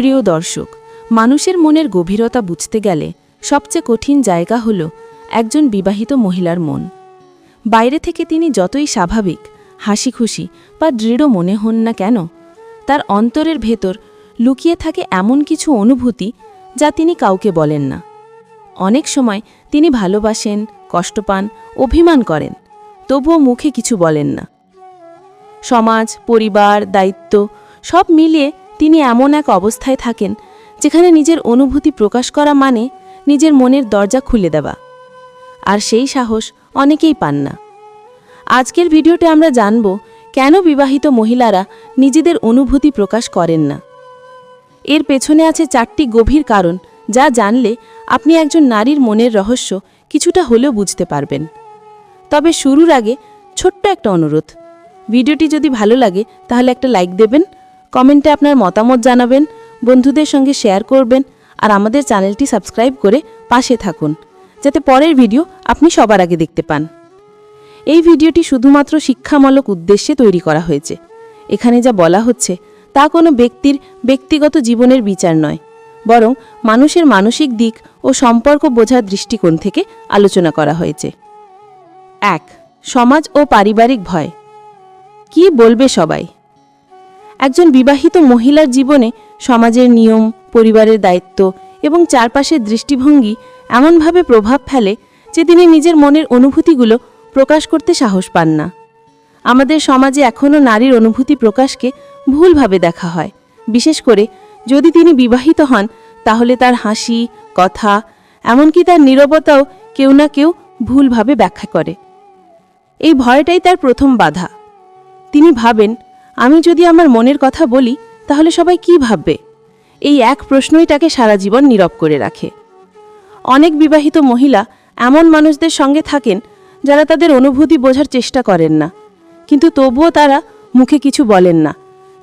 প্রিয় দর্শক, মানুষের মনের গভীরতা বুঝতে গেলে সবচেয়ে কঠিন জায়গা হল একজন বিবাহিত মহিলার মন। বাইরে থেকে তিনি যতই স্বাভাবিক হাসি খুশি বা দৃঢ় মনে হন না কেন, তার অন্তরের ভেতর লুকিয়ে থাকে এমন কিছু অনুভূতি যা তিনি কাউকে বলেন না। অনেক সময় তিনি ভালোবাসেন, কষ্ট পান, অভিমান করেন, তবুও মুখে কিছু বলেন না। সমাজ, পরিবার, দায়িত্ব সব মিলিয়ে তিনি এমন এক অবস্থায় থাকেন, যেখানে নিজের অনুভূতি প্রকাশ করা মানে নিজের মনের দরজা খুলে দেওয়া। আর সেই সাহস অনেকেই পান না। আজকের ভিডিওতে আমরা জানব কেন বিবাহিত মহিলারা নিজেদের অনুভূতি প্রকাশ করেন না। এর পেছনে আছে চারটি গভীর কারণ, যা জানলে আপনি একজন নারীর মনের রহস্য কিছুটা হলেও বুঝতে পারবেন। তবে শুরুর আগে ছোট্ট একটা অনুরোধ। ভিডিওটি যদি ভালো লাগে, তাহলে একটা লাইক দেবেন কমেন্টে আপনার মতামত জানাবেন, বন্ধুদের সঙ্গে শেয়ার করবেন, আর আমাদের চ্যানেলটি সাবস্ক্রাইব করে পাশে থাকুন, যাতে পরের ভিডিও আপনি সবার আগে দেখতে পান। এই ভিডিওটি শুধুমাত্র শিক্ষামূলক উদ্দেশ্যে তৈরি করা হয়েছে। এখানে যা বলা হচ্ছে, তা কোনো ব্যক্তির ব্যক্তিগত জীবনের বিচার নয়, বরং মানুষের মানসিক দিক ও সম্পর্ক বোঝার দৃষ্টিকোণ থেকে আলোচনা করা হয়েছে। এক, সমাজ ও পারিবারিক ভয়। কি বলবে সবাই? একজন বিবাহিত মহিলার জীবনে সমাজের নিয়ম, পরিবারের দায়িত্ব এবং চারপাশের দৃষ্টিভঙ্গি এমনভাবে প্রভাব ফেলে যে তিনি নিজের মনের অনুভূতিগুলো প্রকাশ করতে সাহস পান না। আমাদের সমাজে এখনও নারীর অনুভূতি প্রকাশকে ভুলভাবে দেখা হয়। বিশেষ করে যদি তিনি বিবাহিত হন, তাহলে তার হাসি, কথা, এমনকি তার নীরবতাও কেউ না কেউ ভুলভাবে ব্যাখ্যা করে। এই ভয়টাই তার প্রথম বাধা। তিনি ভাবেন আমি যদি আমার মনের কথা বলি, তাহলে সবাই কি ভাববে? এই এক প্রশ্নই তাকে সারা জীবন নীরব করে রাখে। অনেক বিবাহিত মহিলা এমন মানুষদের সঙ্গে থাকেন, যারা তাদের অনুভূতি বোঝার চেষ্টা করেন না। কিন্তু তবুও তারা মুখে কিছু বলেন না।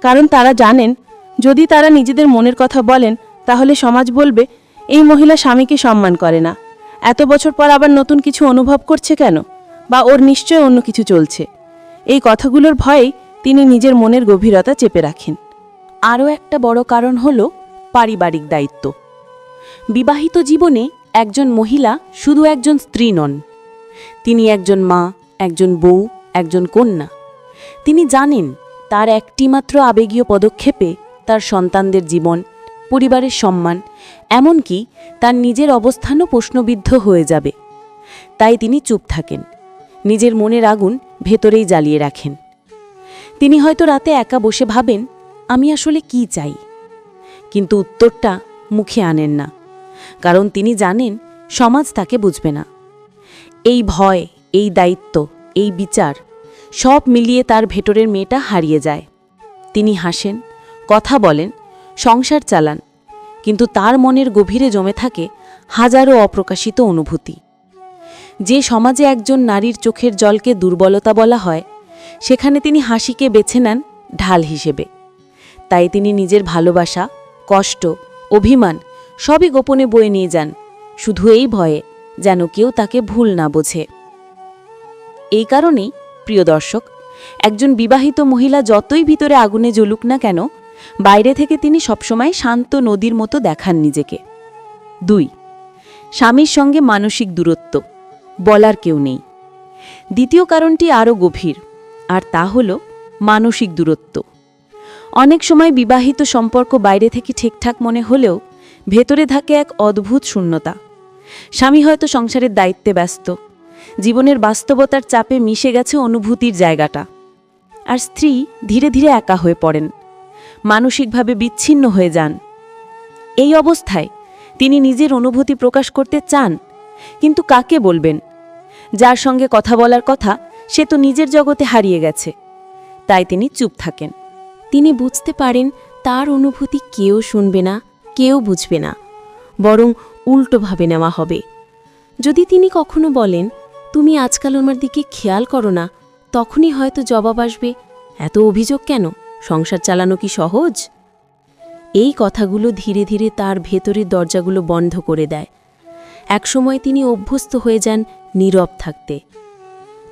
কারণ তারা জানেন, যদি তারা নিজেদের মনের কথা বলেন, তাহলে সমাজ বলবে, এই মহিলা স্বামীকে সম্মান করে না। এত বছর পর আবার নতুন কিছু অনুভব করছে কেন? বা ওর নিশ্চয় অন্য কিছু চলছে। এই কথাগুলোর ভয়েই তিনি নিজের মনের গভীরতা চেপে রাখেন। আরও একটা বড় কারণ হল পারিবারিক দায়িত্ব। বিবাহিত জীবনে একজন মহিলা শুধু একজন স্ত্রী নন। তিনি একজন মা, একজন বউ, একজন কন্যা। তিনি জানেন তার একটিমাত্র আবেগীয় পদক্ষেপে তার সন্তানদের জীবন, পরিবারের সম্মান, এমনকি তার নিজের অবস্থানও প্রশ্নবিদ্ধ হয়ে যাবে। তাই তিনি চুপ থাকেন। নিজের মনের আগুন ভেতরেই জ্বালিয়ে রাখেন। তিনি হয়তো রাতে একা বসে ভাবেন, আমি আসলে কি চাই? কিন্তু উত্তরটা মুখে আনেন না, কারণ তিনি জানেন সমাজ তাকে বুঝবে না। এই ভয়, এই দায়িত্ব, এই বিচার সব মিলিয়ে তার ভেতরের মেয়েটা হারিয়ে যায়। তিনি হাসেন, কথা বলেন, সংসার চালান, কিন্তু তার মনের গভীরে জমে থাকে হাজারো অপ্রকাশিত অনুভূতি। যে সমাজে একজন নারীর চোখের জলকে দুর্বলতা বলা হয় সেখানে তিনি হাসিকে বেছে নেন ঢাল হিসেবে। তাই তিনি নিজের ভালোবাসা, কষ্ট, অভিমান সবই গোপনে বয়ে নিয়ে যান। শুধু এই ভয়ে যেন কেউ তাকে ভুল না বোঝে। এই কারণেই, প্রিয় দর্শক, একজন বিবাহিত মহিলা যতই ভিতরে আগুনে জ্বলুক না কেন, বাইরে থেকে তিনি সবসময় শান্ত নদীর মতো দেখান নিজেকে। দুই, স্বামীর সঙ্গে মানসিক দূরত্ব, বলার কেউ নেই। দ্বিতীয় কারণটি আরও গভীর। আর তা হল মানসিক দূরত্ব। অনেক সময় বিবাহিত সম্পর্ক বাইরে থেকে ঠিকঠাক মনে হলেও ভেতরে থাকে এক অদ্ভুত শূন্যতা। স্বামী হয়তো সংসারের দায়িত্বে ব্যস্ত, জীবনের বাস্তবতার চাপে মিশে গেছে অনুভূতির জায়গাটা। আর স্ত্রী ধীরে ধীরে একা হয়ে পড়েন, মানসিকভাবে বিচ্ছিন্ন হয়ে যান। এই অবস্থায় তিনি নিজের অনুভূতি প্রকাশ করতে চান, কিন্তু কাকে বলবেন? যার সঙ্গে কথা বলার কথা সে তো নিজের জগতে হারিয়ে গেছে। তাই তিনি চুপ থাকেন। তিনি বুঝতে পারেন তার অনুভূতি কেউ শুনবে না, কেউ বুঝবে না। বরং উল্টোভাবে নেওয়া হবে। যদি তিনি কখনো বলেন, তুমি আজকাল আমার দিকে খেয়াল করো না, তখনই হয়তো জবাব আসবে, এত অভিযোগ কেন? সংসার চালানো কি সহজ? এই কথাগুলো ধীরে ধীরে তার ভেতরের দরজাগুলো বন্ধ করে দেয়। একসময় তিনি অভ্যস্ত হয়ে যান নীরব থাকতে।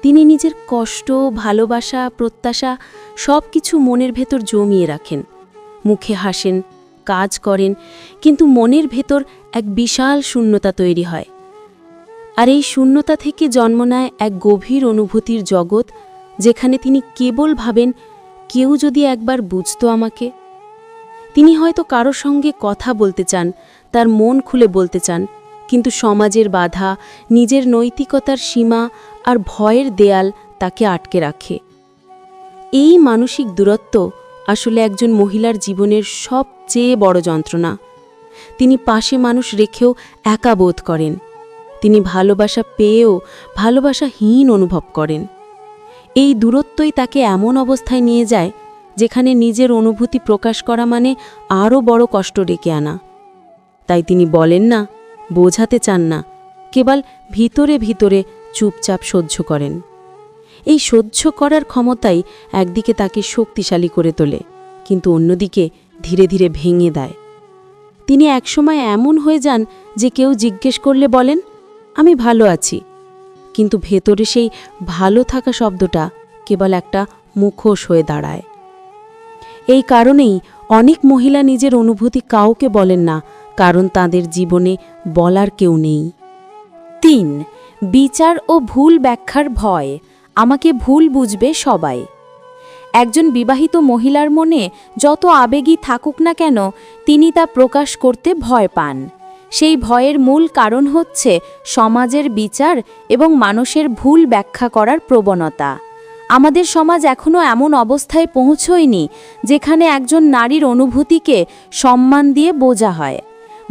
তিনি নিজের কষ্ট, ভালোবাসা, প্রত্যাশা সব কিছু মনের ভেতর জমিয়ে রাখেন। মুখে হাসেন, কাজ করেন, কিন্তু মনের ভেতর এক বিশাল শূন্যতা তৈরি হয়। আর এই শূন্যতা থেকে জন্ম নেয় এক গভীর অনুভূতির জগৎ, যেখানে তিনি কেবল ভাবেন, কেউ যদি একবার বুঝতো আমাকে? তিনি হয়তো কারও সঙ্গে কথা বলতে চান, তার মন খুলে বলতে চান, কিন্তু সমাজের বাধা, নিজের নৈতিকতার সীমা আর ভয়ের দেয়াল তাকে আটকে রাখে। এই মানসিক দূরত্ব আসলে একজন মহিলার জীবনের সবচেয়ে বড় যন্ত্রণা। তিনি পাশে মানুষ রেখেও একা বোধ করেন। তিনি ভালোবাসা পেয়েও ভালোবাসাহীন অনুভব করেন। এই দূরত্বই তাকে এমন অবস্থায় নিয়ে যায়, যেখানে নিজের অনুভূতি প্রকাশ করা মানে আরও বড় কষ্ট ডেকে আনা। তাই তিনি বলেন না, বোঝাতে চান না, কেবল ভিতরে ভিতরে চুপচাপ সহ্য করেন। এই সহ্য করার ক্ষমতাই একদিকে তাকে শক্তিশালী করে তোলে, কিন্তু অন্যদিকে ধীরে ধীরে ভেঙে দেয়। তিনি একসময় এমন হয়ে যান যে কেউ জিজ্ঞেস করলে বলেন, আমি ভালো আছি। কিন্তু ভেতরে সেই ভালো থাকা শব্দটা কেবল একটা মুখোশ হয়ে দাঁড়ায়। এই কারণেই অনেক মহিলা নিজের অনুভূতি কাউকে বলেন না, কারণ তাদের জীবনে বলার কেউ নেই। তিন বিচার ও ভুল ব্যাখ্যার ভয়। আমাকে ভুল বুঝবে সবাই। একজন বিবাহিত মহিলার মনে যত আবেগই থাকুক না কেন, তিনি তা প্রকাশ করতে ভয় পান। সেই ভয়ের মূল কারণ হচ্ছে সমাজের বিচার এবং মানুষের ভুল ব্যাখ্যা করার প্রবণতা। আমাদের সমাজ এখনও এমন অবস্থায় পৌঁছয়নি, যেখানে একজন নারীর অনুভূতিকে সম্মান দিয়ে বোঝা হয়।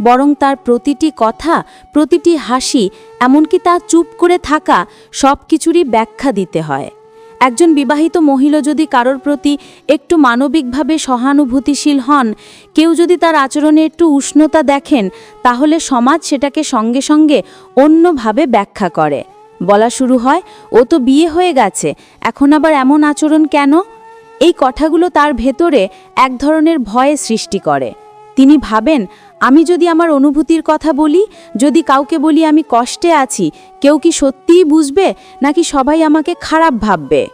বরং তার প্রতিটি কথা, প্রতিটি হাসি, এমনকি তা চুপ করে থাকা সব কিছুরই ব্যাখ্যা দিতে হয়। একজন বিবাহিত মহিলা যদি কারোর প্রতি একটু মানবিকভাবে সহানুভূতিশীল হন, কেউ যদি তার আচরণে একটু উষ্ণতা দেখেন, তাহলে সমাজ সেটাকে সঙ্গে সঙ্গে অন্যভাবে ব্যাখ্যা করে। বলা শুরু হয়, ও তো বিয়ে হয়ে গেছে, এখন আবার এমন আচরণ কেন? এই কথাগুলো তার ভেতরে এক ধরনের ভয়ে সৃষ্টি করে। তিনি ভাবেন, আমি যদি আমার অনুভূতির কথা বলি, যদি কাউকে বলি আমি কষ্টে আছি, কেউ কি সত্যিই বুঝবে, নাকি সবাই আমাকে খারাপ ভাববে?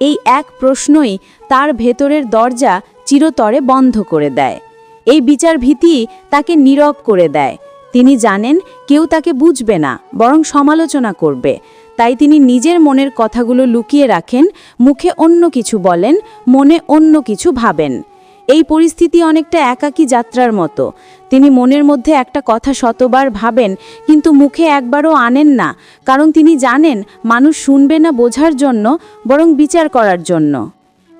এই এক প্রশ্নই তার ভেতরের দরজা চিরতরে বন্ধ করে দেয়। এই বিচার ভীতি তাকে নীরব করে দেয়। তিনি জানেন, কেউ তাকে বুঝবে না, বরং সমালোচনা করবে। তাই তিনি নিজের মনের কথাগুলো লুকিয়ে রাখেন, মুখে অন্য কিছু বলেন, মনে অন্য কিছু ভাবেন। এই পরিস্থিতি অনেকটা একাকী যাত্রার মতো। তিনি মনের মধ্যে একটা কথা শতবার ভাবেন, কিন্তু মুখে একবারও আনেন না, কারণ তিনি জানেন মানুষ শুনবে না বোঝার জন্য, বরং বিচার করার জন্য।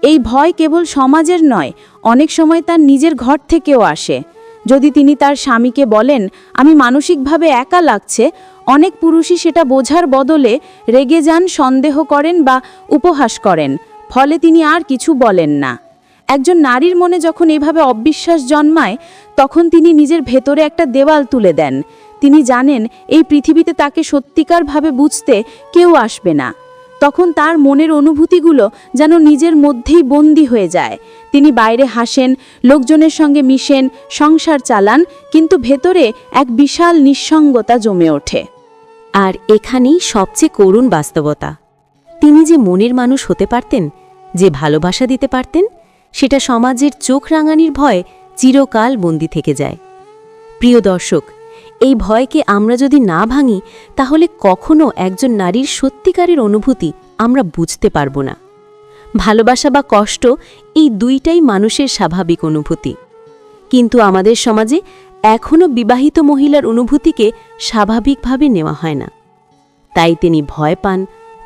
এই ভয় কেবল সমাজের নয়, অনেক সময় তার নিজের ঘর থেকেও আসে। যদি তিনি তার স্বামীকে বলেন, আমি মানসিকভাবে একা লাগছে, অনেক পুরুষই সেটা বোঝার বদলে রেগে যান, সন্দেহ করেন বা উপহাস করেন, ফলে তিনি আর কিছু বলেন না। একজন নারীর মনে যখন এভাবে অবিশ্বাস জন্মায়, তখন তিনি নিজের ভেতরে একটা দেওয়াল তুলে দেন। তিনি জানেন, এই পৃথিবীতে তাকে সত্যিকারভাবে বুঝতে কেউ আসবে না। তখন তার মনের অনুভূতিগুলো যেন নিজের মধ্যেই বন্দি হয়ে যায়। তিনি বাইরে হাসেন, লোকজনের সঙ্গে মিশেন, সংসার চালান, কিন্তু ভেতরে এক বিশাল নিঃসঙ্গতা জমে ওঠে। আর এখানেই সবচেয়ে করুণ বাস্তবতা। তিনি যে মনের মানুষ হতে পারতেন, যে ভালোবাসা দিতে পারতেন সেটা সমাজের চোখ রাঙানির ভয় চিরকাল বন্দি থেকে যায়। প্রিয় দর্শক, এই ভয়কে আমরা যদি না ভাঙি, তাহলে কখনো একজন নারীর সত্যিকারের অনুভূতি আমরা বুঝতে পারব না। ভালোবাসা বা কষ্ট এই দুইটাই মানুষের স্বাভাবিক অনুভূতি। কিন্তু আমাদের সমাজে এখনও বিবাহিত মহিলার অনুভূতিকে স্বাভাবিকভাবে নেওয়া হয় না। তাই তিনি ভয় পান,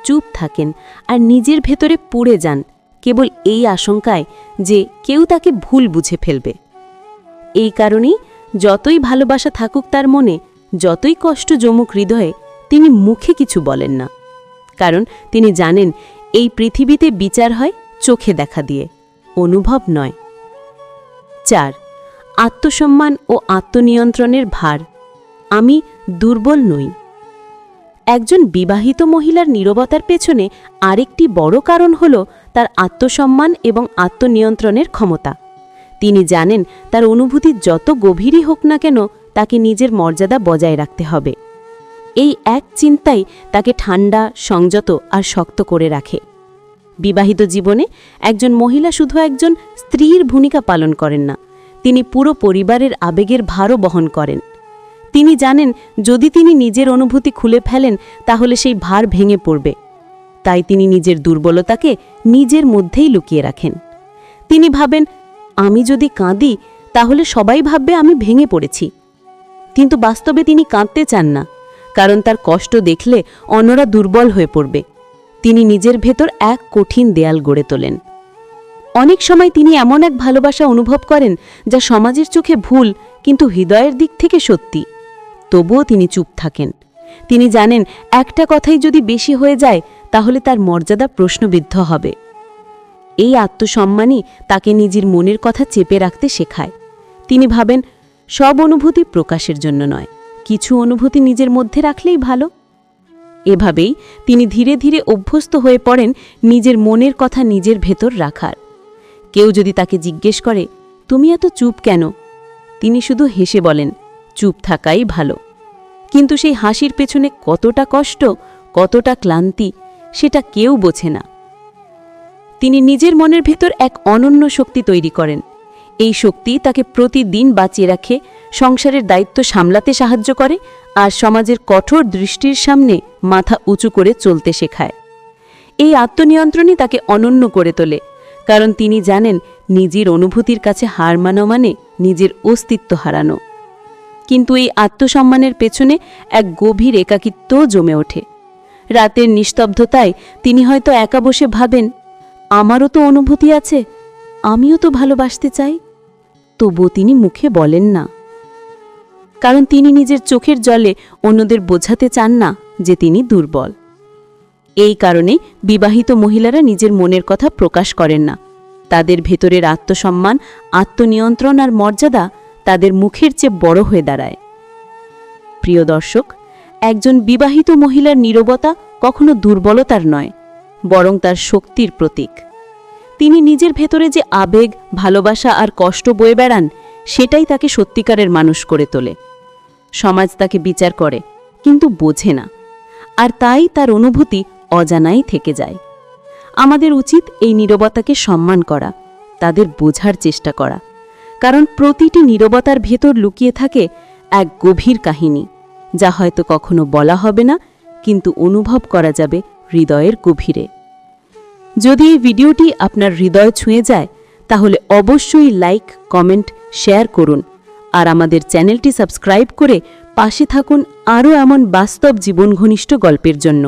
চুপ থাকেন আর নিজের ভেতরে পুড়ে যান কেবল এই আশঙ্কায় যে কেউ তাকে ভুল বুঝে ফেলবে। এই কারণেই যতই ভালোবাসা থাকুক তার মনে, যতই কষ্ট জমুক হৃদয়ে, তিনি মুখে কিছু বলেন না। কারণ তিনি জানেন এই পৃথিবীতে বিচার হয় চোখে দেখা দিয়ে, অনুভব নয়। চার, আত্মসম্মান ও আত্মনিয়ন্ত্রণের ভার। আমি দুর্বল নই। একজন বিবাহিত মহিলার নীরবতার পেছনে আরেকটি বড় কারণ হল তার আত্মসম্মান এবং আত্মনিয়ন্ত্রণের ক্ষমতা। তিনি জানেন, তার অনুভূতি যত গভীরই হোক না কেন, তাকে নিজের মর্যাদা বজায় রাখতে হবে। এই এক চিন্তাই তাকে ঠান্ডা সংযত আর শক্ত করে রাখে। বিবাহিত জীবনে একজন মহিলা শুধু একজন স্ত্রীর ভূমিকা পালন করেন না, তিনি পুরো পরিবারের আবেগের ভারও বহন করেন। তিনি জানেন, যদি তিনি নিজের অনুভূতি খুলে ফেলেন, তাহলে সেই ভার ভেঙে পড়বে। তাই তিনি নিজের দুর্বলতাকে নিজের মধ্যেই লুকিয়ে রাখেন। তিনি ভাবেন, আমি যদি কাঁদি, তাহলে সবাই ভাববে আমি ভেঙে পড়েছি। কিন্তু বাস্তবে তিনি কাঁদতে চান না, কারণ তার কষ্ট দেখলে অন্যরা দুর্বল হয়ে পড়বে। তিনি নিজের ভেতর এক কঠিন দেয়াল গড়ে তোলেন। অনেক সময় তিনি এমন এক ভালোবাসা অনুভব করেন, যা সমাজের চোখে ভুল, কিন্তু হৃদয়ের দিক থেকে সত্যি। তবুও তিনি চুপ থাকেন। তিনি জানেন, একটা কথাই যদি বেশি হয়ে যায় তাহলে তার মর্যাদা প্রশ্নবিদ্ধ হবে। এই আত্মসম্মানই তাকে নিজের মনের কথা চেপে রাখতে শেখায়। তিনি ভাবেন, সব অনুভূতি প্রকাশের জন্য নয়, কিছু অনুভূতি নিজের মধ্যে রাখলেই ভালো। এভাবেই তিনি ধীরে ধীরে অভ্যস্ত হয়ে পড়েন নিজের মনের কথা নিজের ভেতর রাখার। কেউ যদি তাকে জিজ্ঞেস করে, তুমি এত চুপ কেন? তিনি শুধু হেসে বলেন, চুপ থাকাই ভালো। কিন্তু সেই হাসির পেছনে কতটা কষ্ট, কতটা ক্লান্তি সেটা কেউ বোঝে না। তিনি নিজের মনের ভেতর এক অনন্য শক্তি তৈরি করেন। এই শক্তি তাকে প্রতিদিন বাঁচিয়ে রাখে, সংসারের দায়িত্ব সামলাতে সাহায্য করে আর সমাজের কঠোর দৃষ্টির সামনে মাথা উঁচু করে চলতে শেখায়। এই আত্মনিয়ন্ত্রণই তাকে অনন্য করে তোলে, কারণ তিনি জানেন নিজের অনুভূতির কাছে হার মানো মানে নিজের অস্তিত্ব হারানো। কিন্তু এই আত্মসম্মানের পেছনে এক গভীর একাকিত্বও জমে ওঠে। রাতের নিস্তব্ধতায় তিনি হয়তো একা বসে ভাবেন, আমারও তো অনুভূতি আছে, আমিও তো ভালোবাসতে চাই। তবুও তিনি মুখে বলেন না। কারণ তিনি নিজের চোখের জলে অন্যদের বোঝাতে চান না যে তিনি দুর্বল। এই কারণে বিবাহিত মহিলারা নিজের মনের কথা প্রকাশ করেন না। তাদের ভেতরের আত্মসম্মান, আত্মনিয়ন্ত্রণ আর মর্যাদা তাদের মুখের চেয়ে বড় হয়ে দাঁড়ায়। প্রিয় দর্শক একজন বিবাহিত মহিলার নীরবতা কখনো দুর্বলতার নয়, বরং তার শক্তির প্রতীক। তিনি নিজের ভেতরে যে আবেগ, ভালোবাসা আর কষ্ট বয়ে বেড়ান, সেটাই তাকে সত্যিকারের মানুষ করে তোলে। সমাজ তাকে বিচার করে, কিন্তু বোঝে না, আর তাই তার অনুভূতি অজানাই থেকে যায়। আমাদের উচিত এই নীরবতাকে সম্মান করা, তাদের বোঝার চেষ্টা করা, কারণ প্রতিটি নীরবতার ভেতর লুকিয়ে থাকে এক গভীর কাহিনী। যা হয়তো কখনো বলা হবে না, কিন্তু অনুভব করা যাবে হৃদয়ের গভীরে। যদি এই ভিডিওটি আপনার হৃদয় ছুঁয়ে যায়, তাহলে অবশ্যই লাইক, কমেন্ট, শেয়ার করুন আর আমাদের চ্যানেলটি সাবস্ক্রাইব করে পাশে থাকুন আরও এমন বাস্তব জীবন ঘনিষ্ঠ গল্পের জন্য।